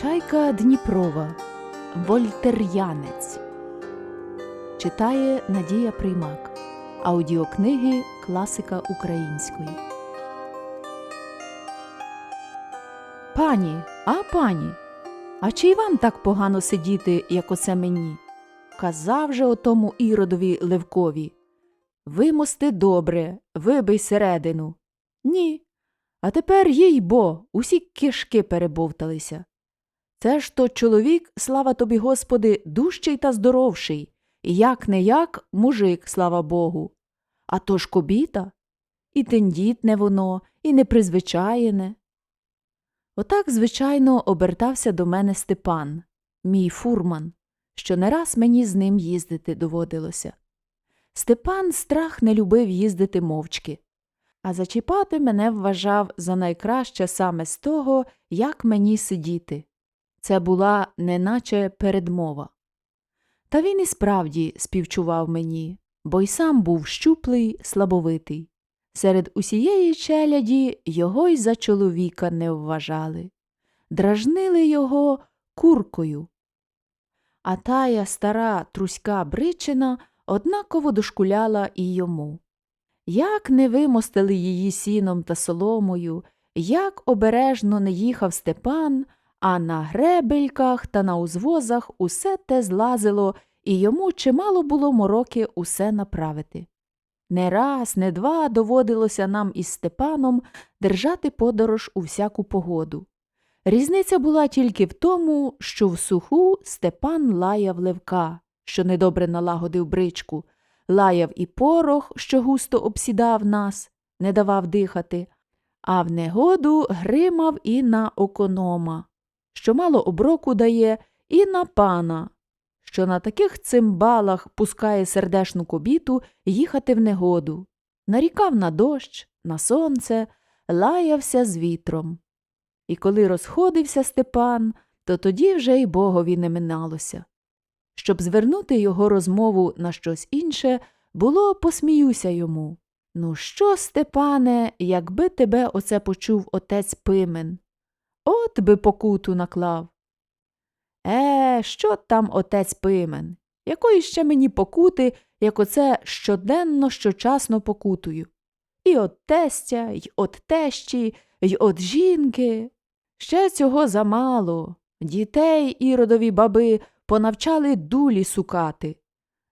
Чайка Дніпрова Вольтер'янець Читає Надія Приймак Аудіокниги Класика української. Пані, а пані, а чи й вам так погано сидіти, як оце мені? Казав же отому іродові Левкові. Вимости добре, вибий середину. Ні. А тепер їй бо, усі кишки перебовталися. Це ж то чоловік, слава тобі, Господи, дужчий та здоровший, і як не як мужик, слава Богу. А то ж кобіта, і тендітне воно, і непризвичаєне. Отак, звичайно, обертався до мене Степан, мій фурман, що не раз мені з ним їздити доводилося. Степан страх не любив їздити мовчки, а зачіпати мене вважав за найкраще саме з того, як мені сидіти. Це була неначе передмова. Та він і справді співчував мені, бо й сам був щуплий, слабовитий. Серед усієї челяді його й за чоловіка не вважали, дражнили його куркою. А тая стара труська бричина однаково дошкуляла і йому. Як не вимостили її сіном та соломою, як обережно не їхав Степан, а на гребельках та на узвозах усе те злазило, і йому чимало було мороки усе направити. Не раз, не два доводилося нам із Степаном держати подорож у всяку погоду. Різниця була тільки в тому, що в суху Степан лаяв левка, що недобре налагодив бричку, лаяв і порох, що густо обсідав нас, не давав дихати, а в негоду гримав і на оконома, що мало оброку дає, і на пана, що на таких цимбалах пускає сердешну кобіту їхати в негоду, нарікав на дощ, на сонце, лаявся з вітром. І коли розходився Степан, то тоді вже й богові не миналося. Щоб звернути його розмову на щось інше, було посміюся йому. Ну що, Степане, якби тебе оце почув отець Пимен? От би покуту наклав. Е, що там отець Пимен? Якої ще мені покути, як оце щоденно, щочасно покутую? І от тестя, й от тещі, й от жінки. Ще цього замало. Дітей іродові баби понавчали дулі сукати.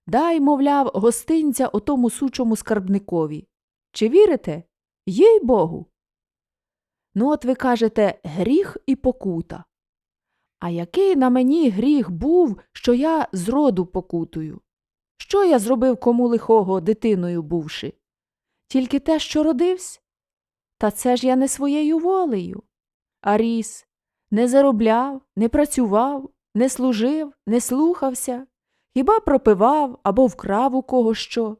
Дай, мовляв, гостинця отому сучому скарбникові. Чи вірите? Їй Богу. Ну, от ви кажете гріх і покута. А який на мені гріх був, що я зроду покутую? Що я зробив кому лихого, дитиною бувши? Тільки те, що родився? Та це ж я не своєю волею. А ріс не заробляв, не працював, не служив, не слухався, хіба пропивав або вкрав у кого що.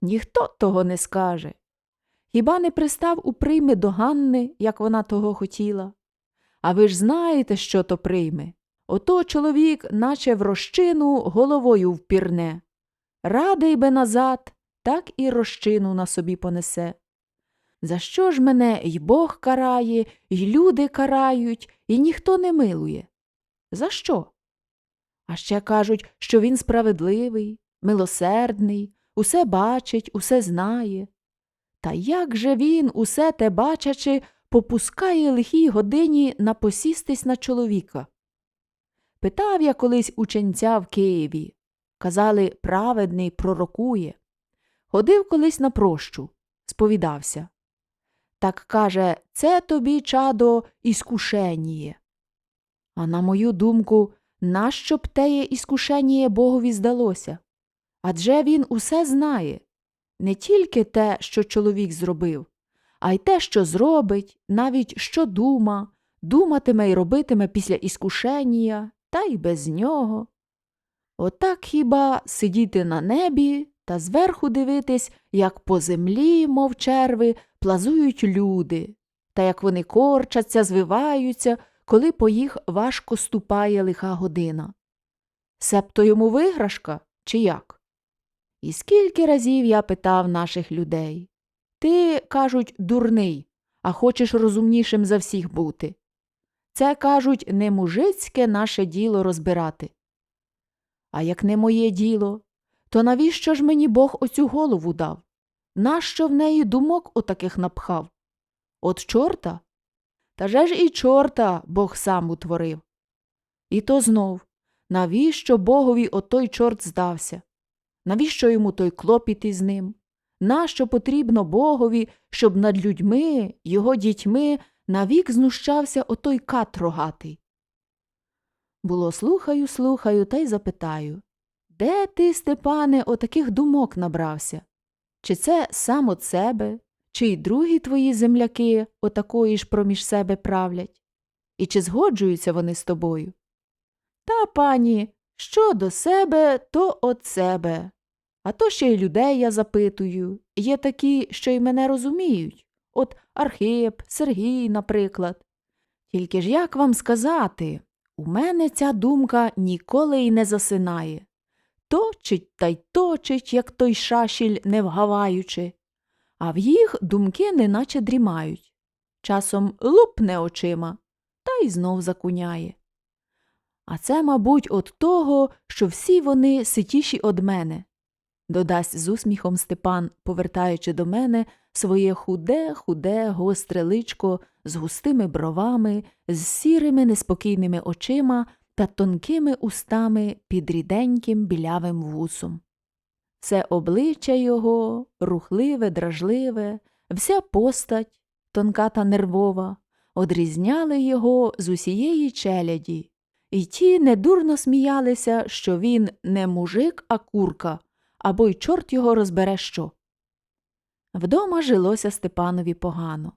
Ніхто того не скаже. Хіба не пристав у прийми до Ганни, як вона того хотіла? А ви ж знаєте, що то прийме. Ото чоловік, наче в розчину, головою впірне. Радий би назад, так і розчину на собі понесе. За що ж мене й Бог карає, й люди карають, і ніхто не милує? За що? А ще кажуть, що він справедливий, милосердний, усе бачить, усе знає. Та як же він, усе те бачачи, попускає лихій годині напосістись на чоловіка? Питав я колись ученця в Києві. Казали, праведний пророкує. Ходив колись на прощу, сповідався. Так каже, це тобі, чадо, іскушеніє. А на мою думку, нащо б теє іскушеніє Богові здалося? Адже він усе знає не тільки те, що чоловік зробив, а й те, що зробить, навіть що дума, думатиме й робитиме після іскушенія, та й без нього. Отак хіба сидіти на небі та зверху дивитись, як по землі, мов черви, плазують люди, та як вони корчаться, звиваються, коли по їх важко ступає лиха година. Себто йому виграшка, чи як? І скільки разів я питав наших людей Ти, кажуть, дурний, а хочеш розумнішим за всіх бути. Це, кажуть, не мужицьке наше діло розбирати. А як не моє діло, то навіщо ж мені Бог оцю голову дав? Нащо в неї думок отаких напхав? От чорта? Та же ж і чорта Бог сам утворив. І то знов, навіщо Богові отой чорт здався? Навіщо йому той клопіт із ним? Нащо потрібно Богові, щоб над людьми, його дітьми, навік знущався отой кат рогатий? Було слухаю, слухаю та й запитаю Де ти, Степане, отаких думок набрався? Чи це сам от себе, чи й другі твої земляки отакої ж проміж себе правлять? І чи згоджуються вони з тобою? Та, пані, що до себе, то от себе. А то ще й людей я запитую. Є такі, що й мене розуміють. От Архип, Сергій, наприклад. Тільки ж як вам сказати, у мене ця думка ніколи й не засинає. Точить та й точить, як той шашіль, не вгаваючи, а в їх думки неначе дрімають. Часом лупне очима та й знов закуняє. А це, мабуть, от того, що всі вони ситіші од мене, додасть з усміхом Степан, повертаючи до мене своє худе, худе, гостре личко з густими бровами, з сірими неспокійними очима та тонкими устами під ріденьким білявим вусом. Все обличчя його, рухливе, дражливе, вся постать, тонка та нервова, одрізняли його з усієї челяді, і ті недурно сміялися, що він не мужик, а курка, або й чорт його розбере що. Вдома жилося Степанові погано.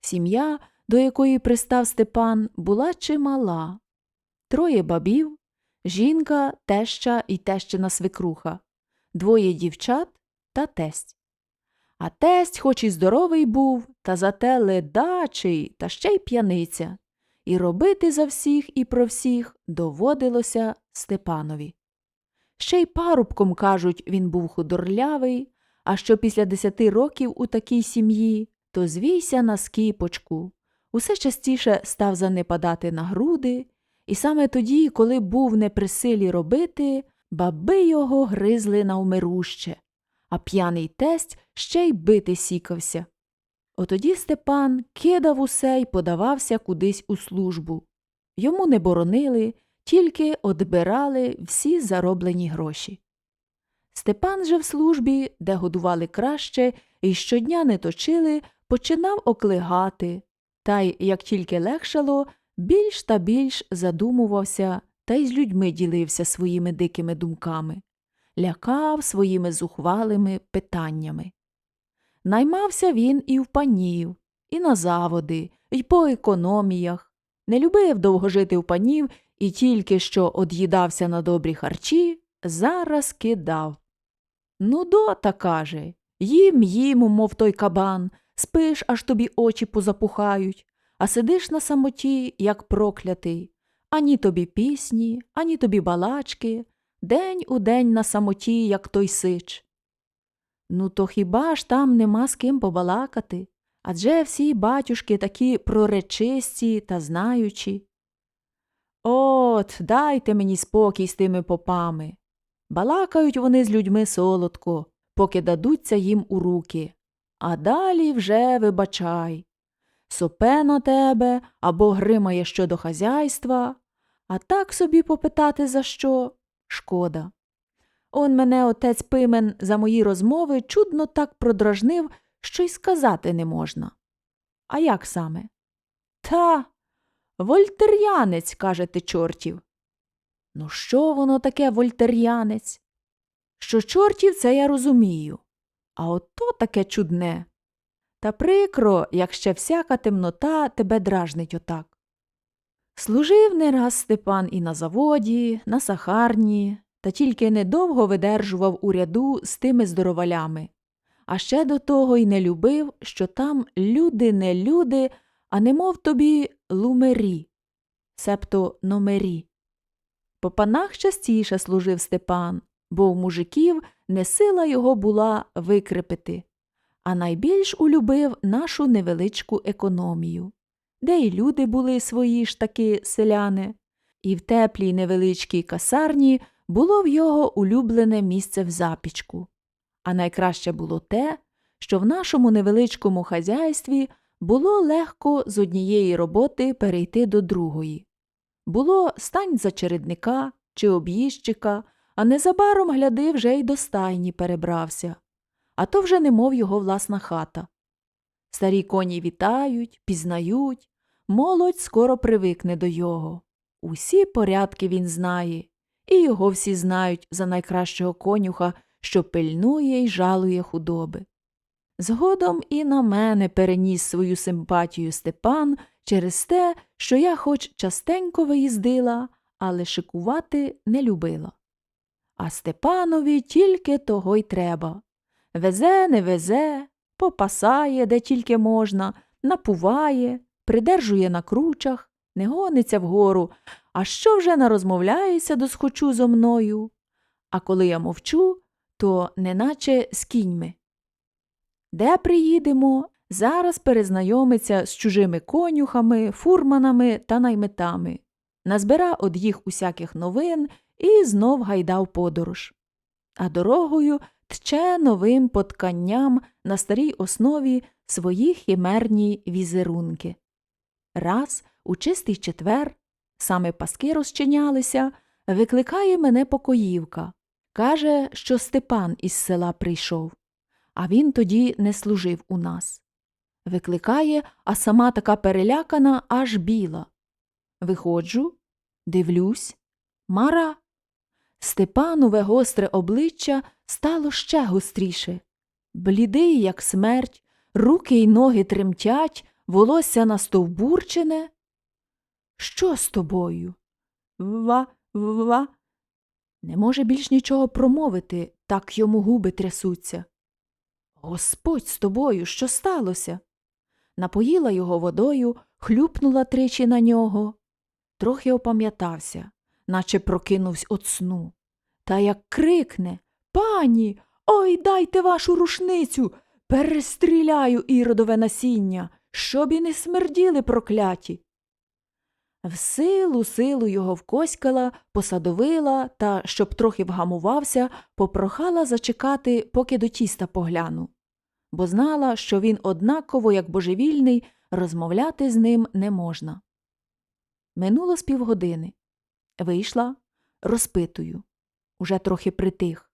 Сім'я, до якої пристав Степан, була чимала. Троє бабів, жінка, теща і тещина свекруха, двоє дівчат та тесть. А тесть, хоч і здоровий був, та зате ледачий, та ще й п'яниця, і робити за всіх і про всіх доводилося Степанові. Ще й парубком, кажуть, він був худорлявий, а що після десяти років у такій сім'ї, то звійся на скіпочку, усе частіше став занепадати на груди, і саме тоді, коли був не при силі робити, баби його гризли навмируще, а п'яний тесть ще й бити сікався. Отоді Степан кидав усе й подавався кудись у службу. Йому не боронили, тільки одбирали всі зароблені гроші. Степан же в службі, де годували краще і щодня не точили, починав оклигати, та й, як тільки легшало, більш та більш задумувався та й з людьми ділився своїми дикими думками, лякав своїми зухвалими питаннями. Наймався він і в панів, і на заводи, і по економіях, не любив довго жити в панів і тільки що од'їдався на добрі харчі, зараз кидав. Ну, дота, каже, їм їм, мов той кабан, спиш, аж тобі очі позапухають, а сидиш на самоті, як проклятий. Ані тобі пісні, ані тобі балачки, день у день на самоті, як той сич. Ну, то хіба ж там нема з ким побалакати? Адже всі батюшки такі проречисті та знаючі. От, дайте мені спокій з тими попами. Балакають вони з людьми солодко, поки дадуться їм у руки. А далі вже вибачай. Сопе на тебе або гримає щодо хазяйства, а так собі попитати за що шкода. Он мене отець Пимен за мої розмови чудно так продражнив, що й сказати не можна. А як саме? Та, вольтер'янець, кажете, чортів. Ну, що воно таке вольтер'янець? Що чортів це я розумію. А ото таке чудне. Та прикро, як ще всяка темнота тебе дражнить отак. Служив не раз Степан і на заводі, на сахарні, та тільки недовго видержував у ряду з тими здоровалями, а ще до того й не любив, що там люди не люди, а немов тобі лумері, себто номері. По панах частіше служив Степан, бо в мужиків не сила його була викрепити, а найбільш улюбив нашу невеличку економію. де й люди були свої ж таки селяни, і в теплій невеличкій касарні було в його улюблене місце в запічку. А найкраще було те, що в нашому невеличкому хазяйстві було легко з однієї роботи перейти до другої. Було стань за чередника чи об'їжджика, а незабаром гляди вже й до стайні перебрався. А то вже немов його власна хата. Старі коні вітають, пізнають, молодь скоро привикне до його. Усі порядки він знає, і його всі знають за найкращого конюха, що пильнує й жалує худоби. Згодом і на мене переніс свою симпатію Степан через те, що я хоч частенько виїздила, але шикувати не любила. А Степанові тільки того й треба. Везе, не везе, попасає, де тільки можна, напуває, придержує на кручах, не гониться вгору, а що вже нарозмовляється досхочу зо мною. А коли я мовчу, то неначе з кіньми. Де приїдемо, зараз перезнайомиться з чужими конюхами, фурманами та наймитами, назбира од їх усяких новин і знов гайда в подорож. А дорогою тче новим потканням на старій основі свої хімерні візерунки. Раз у чистий четвер, саме паски розчинялися, викликає мене покоївка. Каже, що Степан із села прийшов, а він тоді не служив у нас. Викликає, а сама така перелякана, аж біла. Виходжу, дивлюсь, мара. Степанове гостре обличчя стало ще гостріше. Блідий, як смерть, руки й ноги тремтять, волосся настовбурчене. Що з тобою? Ва, ва. Не може більш нічого промовити, так йому губи трясуться. Господь з тобою, що сталося? Напоїла його водою, хлюпнула тричі на нього. Трохи опам'ятався, наче прокинувся от сну. Та як крикне Пані, ой дайте вашу рушницю, перестріляю іродове насіння, щоб і не смерділи прокляті. В силу силу його вкоськала, посадовила та, щоб трохи вгамувався, попрохала зачекати, поки до тіста погляну, бо знала, що він однаково, як божевільний, розмовляти з ним не можна. Минуло з півгодини. Вийшла, розпитую. Уже трохи притих.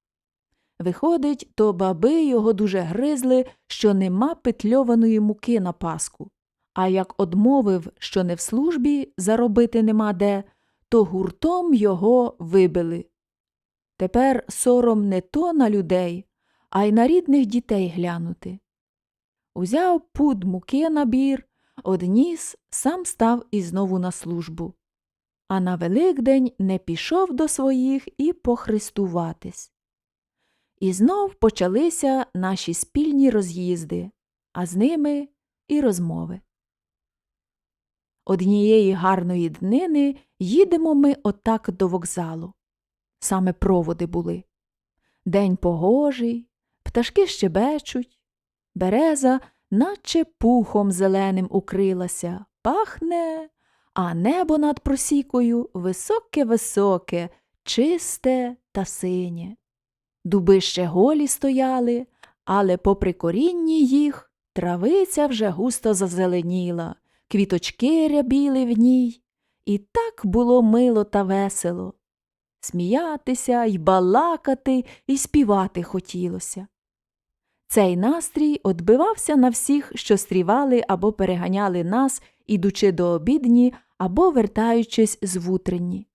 Виходить, то баби його дуже гризли, що нема петльованої муки на паску. А як одмовив, що не в службі заробити нема де, то гуртом його вибили. Тепер сором не то на людей, а й на рідних дітей глянути. Узяв пуд муки на бір, одніс, сам став і знову на службу. А на Великдень не пішов до своїх і похрестуватись. І знов почалися наші спільні роз'їзди, а з ними і розмови. Однієї гарної днини їдемо ми отак до вокзалу. Саме проводи були. День погожий, пташки щебечуть, береза, наче пухом зеленим укрилася, пахне, а небо над просікою високе-високе, чисте та синє. Дуби ще голі стояли, але попри корінні їх травиця вже густо зазеленіла квіточки рябіли в ній, і так було мило та весело. Сміятися й балакати, і співати хотілося. Цей настрій одбивався на всіх, що стрівали або переганяли нас, ідучи до обідні, або вертаючись з вутренні.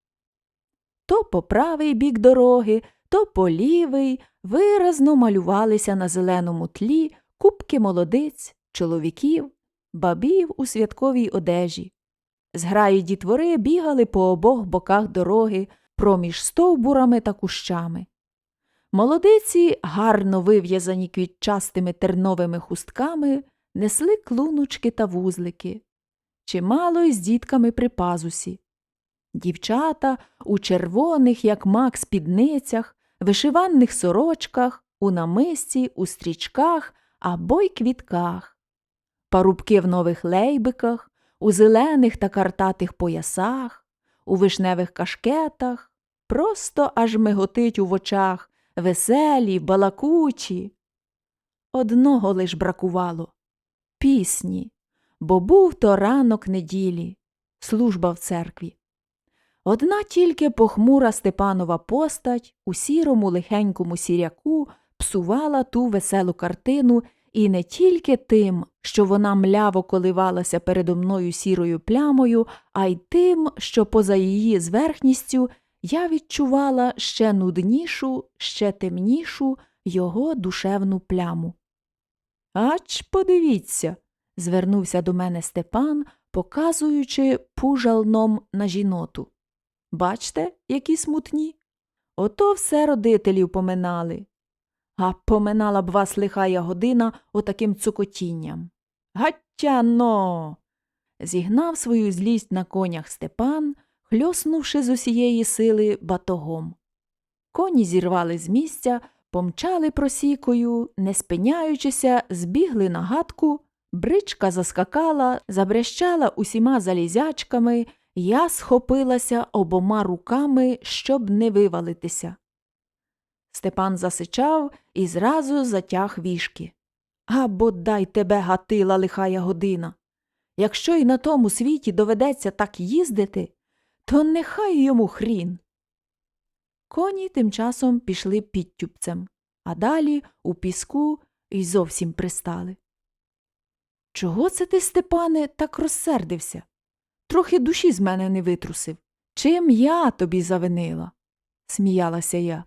То по правий бік дороги, то по лівий виразно малювалися на зеленому тлі купки молодиць, чоловіків, бабів у святковій одежі. Зграї дітвори бігали по обох боках дороги проміж стовбурами та кущами. Молодиці, гарно вив'язані квітчастими терновими хустками, несли клуночки та вузлики, чимало й з дітками при пазусі. Дівчата у червоних, як мак, спідницях, вишиванних сорочках, у намисті, у стрічках або й квітках парубки в нових лейбиках, у зелених та картатих поясах, у вишневих кашкетах, просто аж миготить у очах, веселі, балакучі. Одного лиш бракувало пісні, бо був то ранок неділі, служба в церкві. Одна тільки похмура Степанова постать у сірому лихенькому сіряку псувала ту веселу картину і не тільки тим, що вона мляво коливалася передо мною сірою плямою, а й тим, що поза її зверхністю я відчувала ще нуднішу, ще темнішу його душевну пляму. Ач, подивіться, звернувся до мене Степан, показуючи пужалном на жіноту. Бачте, які смутні? Ото все родителів поминали. А поминала б вас лихая година отаким цокотінням. Гаттяно. зігнав свою злість на конях Степан, хльоснувши з усієї сили батогом. Коні зірвали з місця, помчали просікою, не спиняючися, збігли на гадку, бричка заскакала, забрещала усіма залізячками, я схопилася обома руками, щоб не вивалитися. Степан засичав і зразу затяг вішки. А бодай тебе гатила лихая година. Якщо й на тому світі доведеться так їздити, то нехай йому хрін. Коні тим часом пішли підтюпцем, а далі у піску й зовсім пристали. Чого це ти, Степане, так розсердився? Трохи душі з мене не витрусив. Чим я тобі завинила? сміялася я.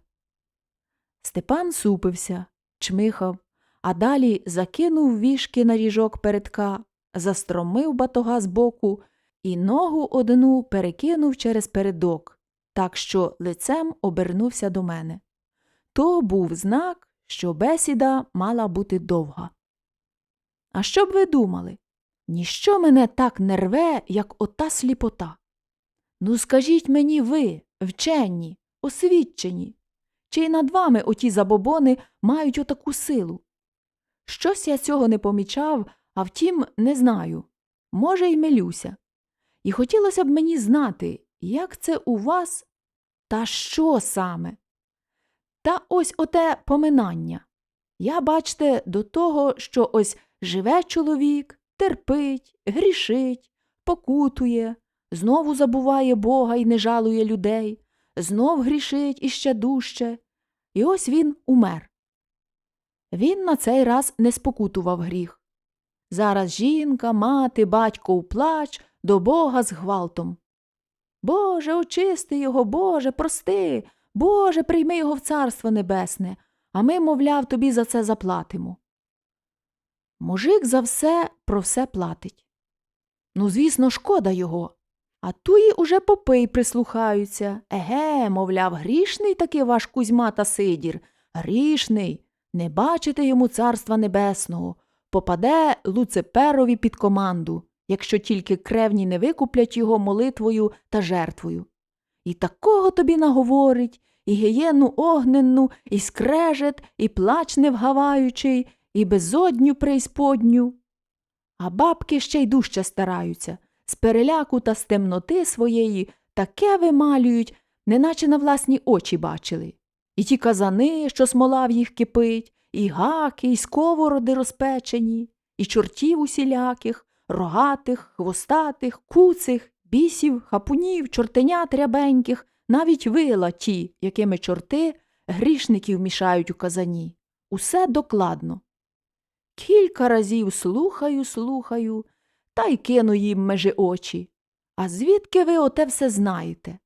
Степан супився, чмихав, а далі закинув вішки на ріжок передка, застромив батога збоку і ногу одну перекинув через передок, так що лицем обернувся до мене. То був знак, що бесіда мала бути довга. А що б ви думали? Ніщо мене так не рве, як ота сліпота. Ну, скажіть мені ви, вчені, освідчені, чи й над вами оті забобони мають отаку силу? Щось я цього не помічав, а втім, не знаю. Може, й милюся. І хотілося б мені знати, як це у вас та що саме? Та ось оте поминання. Я, бачте, до того, що ось живе чоловік, терпить, грішить, покутує, знову забуває Бога і не жалує людей, знов грішить іще дужче. І ось він умер. Він на цей раз не спокутував гріх. Зараз жінка, мати, батько у плач до Бога з гвалтом. Боже, очисти його, Боже, прости, Боже, прийми його в царство небесне, а ми, мовляв, тобі за це заплатимо. Мужик за все про все платить. Ну, звісно, шкода його. А туї уже попи прислухаються. Еге, мовляв, грішний таки ваш Кузьма та Сидір. Грішний. Не бачите йому царства небесного. Попаде Луциперові під команду, якщо тільки кревні не викуплять його молитвою та жертвою. І такого тобі наговорить, і гієну огненну, і скрежет, і плач невгаваючий, і безодню преісподню. А бабки ще й дужче стараються, з переляку та з темноти своєї таке вималюють, неначе на власні очі бачили. І ті казани, що смола в їх кипить, і гаки, і сковороди розпечені, і чортів усіляких, рогатих, хвостатих, куцих, бісів, хапунів, чортенят рябеньких, навіть вила ті, якими чорти грішників мішають у казані. Усе докладно. Кілька разів слухаю, слухаю, та й кину їм межи очі. А звідки ви оте все знаєте?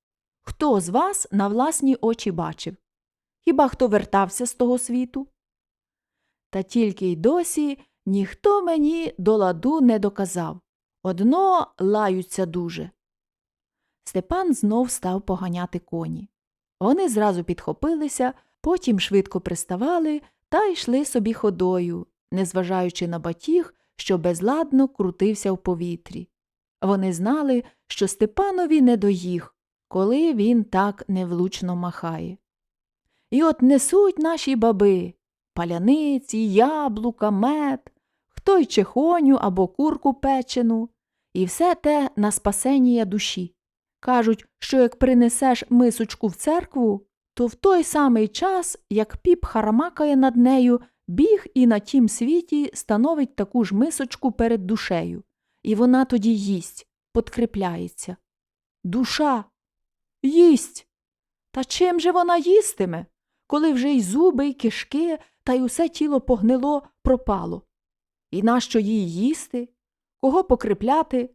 Хто з вас на власні очі бачив? Хіба хто вертався з того світу? Та тільки й досі ніхто мені до ладу не доказав. Одно лаються дуже. Степан знов став поганяти коні. Вони зразу підхопилися, потім швидко приставали та йшли собі ходою, незважаючи на батіг, що безладно крутився в повітрі. Вони знали, що Степанові не до їх, коли він так невлучно махає. І от несуть наші баби паляниці, яблука, мед, хто й чехоню або курку печену, І все те на спасення душі. Кажуть, що як принесеш мисочку в церкву, то в той самий час, як піп харамакає над нею, біг і на тім світі становить таку ж мисочку перед душею, і вона тоді їсть, подкріпляється. Душа їсть. Та чим же вона їстиме, коли вже й зуби, й кишки, та й усе тіло погнило, пропало? І нащо їй їсти? Кого покріпляти,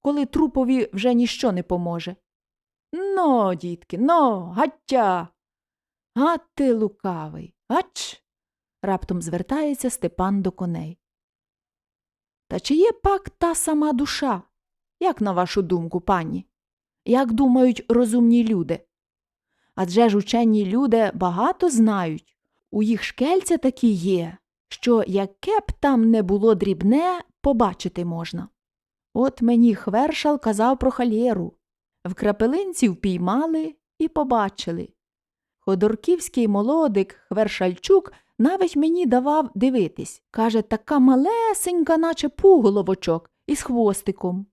коли трупові вже ніщо не поможе? Но, дітки, но, гаття. А ти лукавий, ач. Раптом звертається Степан до коней. Та чи є пак та сама душа? Як на вашу думку, пані? Як думають розумні люди? Адже ж учені люди багато знають. У їх шкельця такі є, що яке б там не було дрібне, побачити можна. От мені хвершал казав про халєру. В крапелинці впіймали і побачили. Ходорківський молодик Хвершальчук навіть мені давав дивитись. Каже, така малесенька, наче пуголовочок, із хвостиком.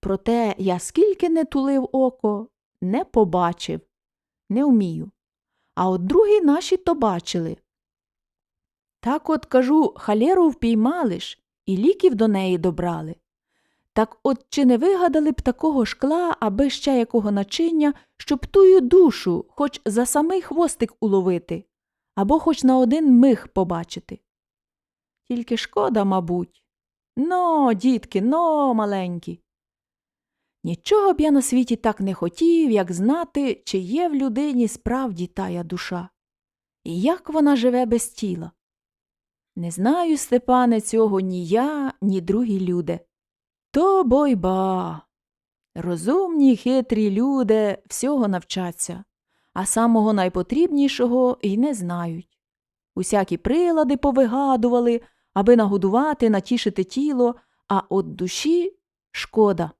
Проте я скільки не тулив око, не побачив, не вмію. А от другі наші то бачили. Так от, кажу, халеру впіймали ж, і ліків до неї добрали. Так от чи не вигадали б такого шкла, аби ще якого начиння, щоб тую душу хоч за самий хвостик уловити, або хоч на один миг побачити? Тільки шкода, мабуть. Но, дітки, но, маленькі. Нічого б я на світі так не хотів, як знати, чи є в людині справді тая душа, і як вона живе без тіла. Не знаю, Степане, цього ні я, ні другі люди. То бойба. Розумні, хитрі люди всього навчаться, а самого найпотрібнішого й не знають. Усякі прилади повигадували, аби нагодувати, натішити тіло, а от душі шкода.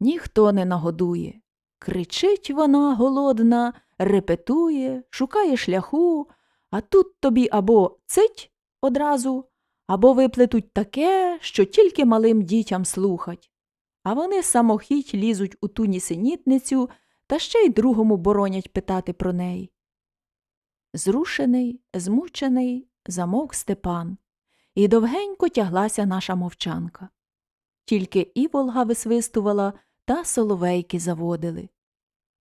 Ніхто не нагодує. Кричить вона голодна, репетує, шукає шляху, а тут тобі або цить одразу, або виплетуть таке, що тільки малим дітям слухать. А вони самохідь лізуть у ту нісенітницю та ще й другому боронять питати про неї. Зрушений, змучений, замовк Степан, і довгенько тяглася наша мовчанка. Тільки іволга висвистувала та соловейки заводили.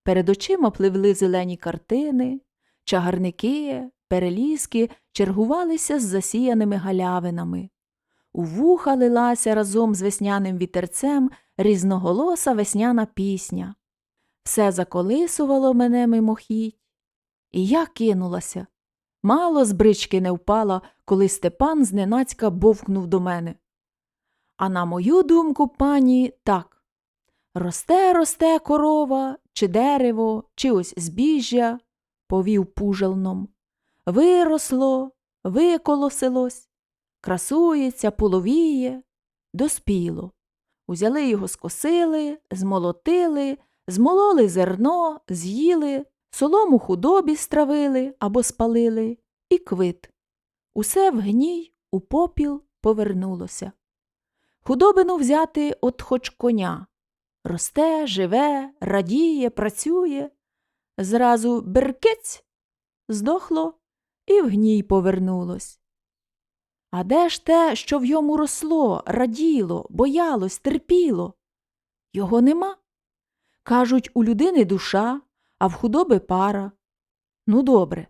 Перед очима пливли зелені картини, чагарники, перелізки чергувалися з засіяними галявинами. У вуха лилася разом з весняним вітерцем різноголоса весняна пісня. Все заколисувало мене мимохідь. І я кинулася. Мало з брички не впала, коли Степан зненацька бовкнув до мене. А на мою думку, пані, так. Росте, росте корова, чи дерево, чи ось збіжжя, повів пужелном. Виросло, виколосилось, красується, половіє, доспіло. Узяли його, скосили, змолотили, змололи зерно, з'їли, солому худобі стравили або спалили, і квит. Усе в гній, у попіл повернулося. Худобину взяти от хоч коня. Росте, живе, радіє, працює. Зразу беркець здохло і в гній повернулось. А де ж те, що в йому росло, раділо, боялось, терпіло? Його нема. Кажуть, у людини душа, а в худоби пара. Ну, добре,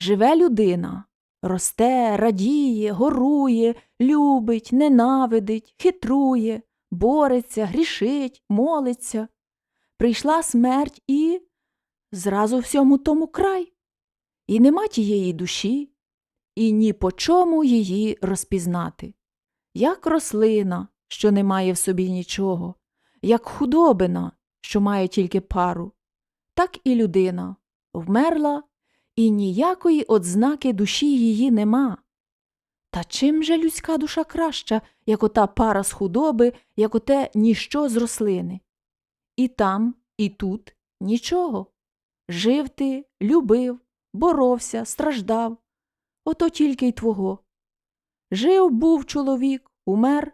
живе людина, росте, радіє, горує, любить, ненавидить, хитрує, бореться, грішить, молиться. Прийшла смерть і зразу всьому тому край. І нема тієї душі, і ні по чому її розпізнати. Як рослина, що не має в собі нічого, як худобина, що має тільки пару, так і людина вмерла, і ніякої ознаки душі її нема. Та чим же людська душа краща, як ота пара з худоби, як оте ніщо з рослини? І там, і тут нічого. Жив ти, любив, боровся, страждав. Ото тільки й твого. Жив був чоловік, умер,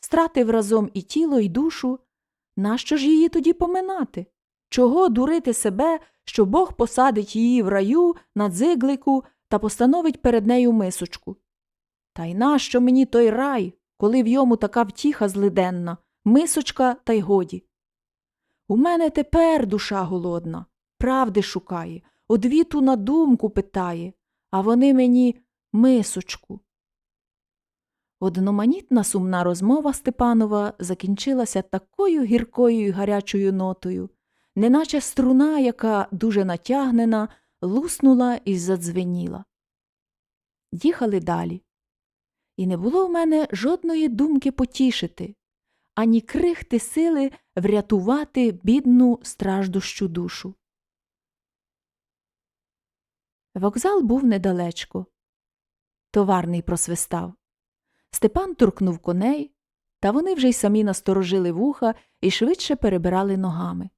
стратив разом і тіло, і душу. Нащо ж її тоді поминати? Чого дурити себе, що Бог посадить її в раю на дзиглику та постановить перед нею мисочку? Та й нащо мені той рай, коли в йому така втіха злиденна, мисочка та й годі? У мене тепер душа голодна, правди шукає, одвіту на думку питає, а вони мені мисочку. Одноманітна сумна розмова Степанова закінчилася такою гіркою й гарячою нотою, неначе струна, яка дуже натягнена, луснула і задзвеніла. Їхали далі. І не було в мене жодної думки потішити, ані крихти сили врятувати бідну страждущу душу. Вокзал був недалечко. Товарний просвистав. Степан туркнув коней, та вони вже й самі насторожили вуха і швидше перебирали ногами.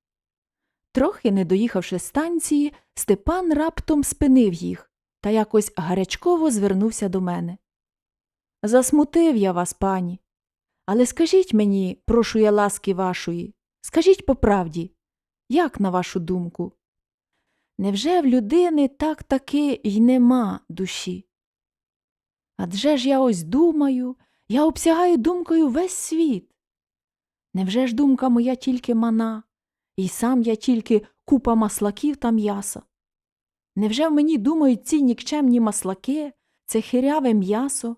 Трохи не доїхавши станції, Степан раптом спинив їх та якось гарячково звернувся до мене. Засмутив я вас, пані. Але скажіть мені, прошу я ласки вашої, скажіть по правді, як на вашу думку? Невже в людини так таки й нема душі? Адже ж я ось думаю, я обсягаю думкою весь світ. Невже ж думка моя тільки мана, і сам я тільки купа маслаків та м'яса? Невже в мені думають ці нікчемні маслаки, це хиряве м'ясо,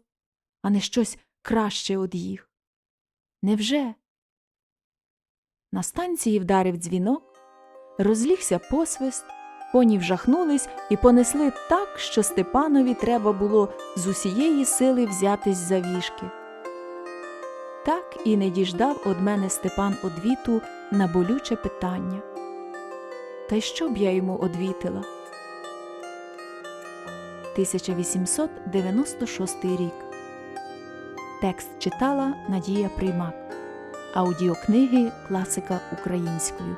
а не щось краще од їх? Невже? На станції вдарив дзвінок, розлігся посвист, коні вжахнулись і понесли так, що Степанові треба було з усієї сили взятись за віжки. Так і не діждав од мене Степан одвіту на болюче питання. Та й що б я йому одвітила? 1896 рік. Текст читала Надія Приймак. Аудіокниги Класика українською.